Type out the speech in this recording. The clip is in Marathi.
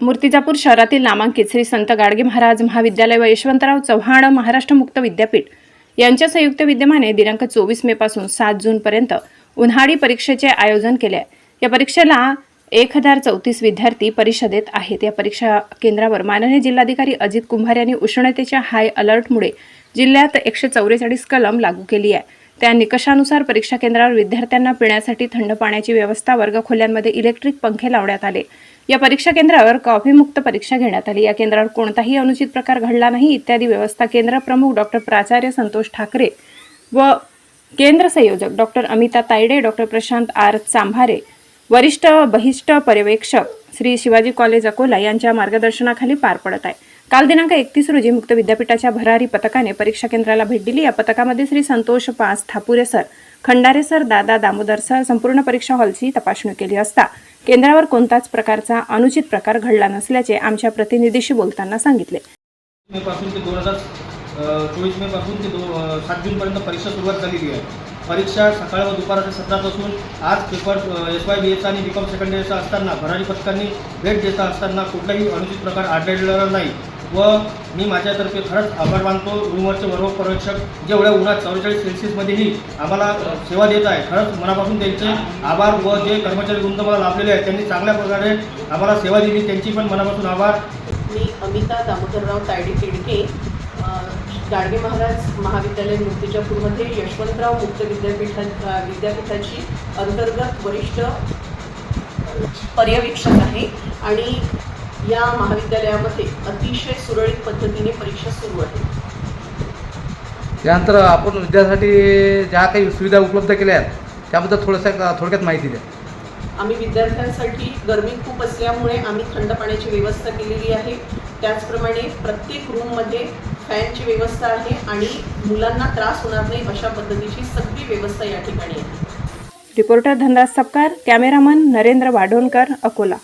मूर्तिजापूर शहरातील नामांकित श्री संत गाडगे महाराज महाविद्यालय व यशवंतराव चव्हाण महाराष्ट्र मुक्त विद्यापीठ यांच्या संयुक्त विद्यमाने दिनांक चोवीस मे पासून सात जून पर्यंत उन्हाळी परीक्षेचे आयोजन केले आहे. या परीक्षेला एक हजार चौतीस विद्यार्थी परिषदेत आहेत. या परीक्षा केंद्रावर माननीय जिल्हाधिकारी अजित कुंभार यांनी उष्णतेच्या हाय अलर्टमुळे जिल्ह्यात एकशे चौवेचाळीस कलम लागू केली आहे. त्या निकषानुसार परीक्षा केंद्रावर विद्यार्थ्यांना पिण्यासाठी थंड पाण्याची व्यवस्था वर्गखोल्यांमध्ये इलेक्ट्रिक पंखे लावण्यात आले. या परीक्षा केंद्रावर कॉफीमुक्त परीक्षा घेण्यात आली. या केंद्रावर कोणताही अनुचित प्रकार घडला नाही इत्यादी व्यवस्था केंद्र प्रमुख डॉक्टर प्राचार्य संतोष ठाकरे व केंद्र संयोजक doctor Amita Tayde doctor Prashant R Chambhare वरिष्ठ बहिष्ठ पर्यवेक्षक श्री शिवाजी कॉलेज अकोला यांच्या मार्गदर्शनाखाली पार पडत आहे. काल दिनांक एकतीस रोजी मुक्त विद्यापीठाच्या भरारी पथकाने परीक्षा केंद्राला भेट दिली. या पथकामध्ये Shri Santosh pass थापुरे sir Khandare sir दादा दामोदर सर संपूर्ण परीक्षा हॉलची तपासणी केली असता केंद्रावर कोणताच प्रकारचा अनुचित प्रकार घडला नसल्याचे आमच्या प्रतिनिधीशी बोलताना सांगितले. मे पासून ते दोन हजार चोवीस मे पासून ते दो सात जूनपर्यंत परीक्षा सुरुवात झालेली आहे. परीक्षा सकाळ व दुपारच्या सत्रात असून आज पेपर एस वाय बी एचा आणि बी कॉम सेकंड इयरचा असताना भरारी पथकांनी भेट देता असताना कुठलाही अनुचित प्रकार आढळलेला नाही. व मी माझ्यातर्फे खरंच आभार मानतो. रूमवरचे वर्ग पर्यवेक्षक जे एवढ्या उन्हात चौवेचाळीस सेल्सिअसमध्येही आम्हाला सेवा देत आहे. खरंच मनापासून त्यांचे आभार व जे कर्मचारी वृंद मला लाभलेले आहेत त्यांनी चांगल्या प्रकारे आम्हाला सेवा दिली. त्यांची पण मनापासून आभार. मी अमिता दामोदरराव तायडी तिडके गाडगे महाराज महाविद्यालय मूर्तिजापूरमध्ये यशवंतराव मुक्त विद्यापीठा विद्यापीठाची अंतर्गत वरिष्ठ पर्यवेक्षक आहे. आणि या महाविद्यालयामध्ये अतिशय सुरळीत पद्धतीने परीक्षा सुरू आहे. त्यानंतर आपण विद्यार्थ्यासाठी ज्या काही सुविधा उपलब्ध केल्या आहेत त्याबद्दल थोडंसं थोडक्यात माहिती द्या. आम्ही विद्यार्थ्यांसाठी गरमी खूप असल्यामुळे आम्ही थंड पाण्याची व्यवस्था केलेली आहे. त्याचप्रमाणे प्रत्येक रूममध्ये फॅनची व्यवस्था आहे आणि मुलांना त्रास होणार नाही अशा पद्धतीची सगळी व्यवस्था या ठिकाणी आहे. Reporter Dhanraj Sapkal cameraman Narendra Wadhonkar Akola.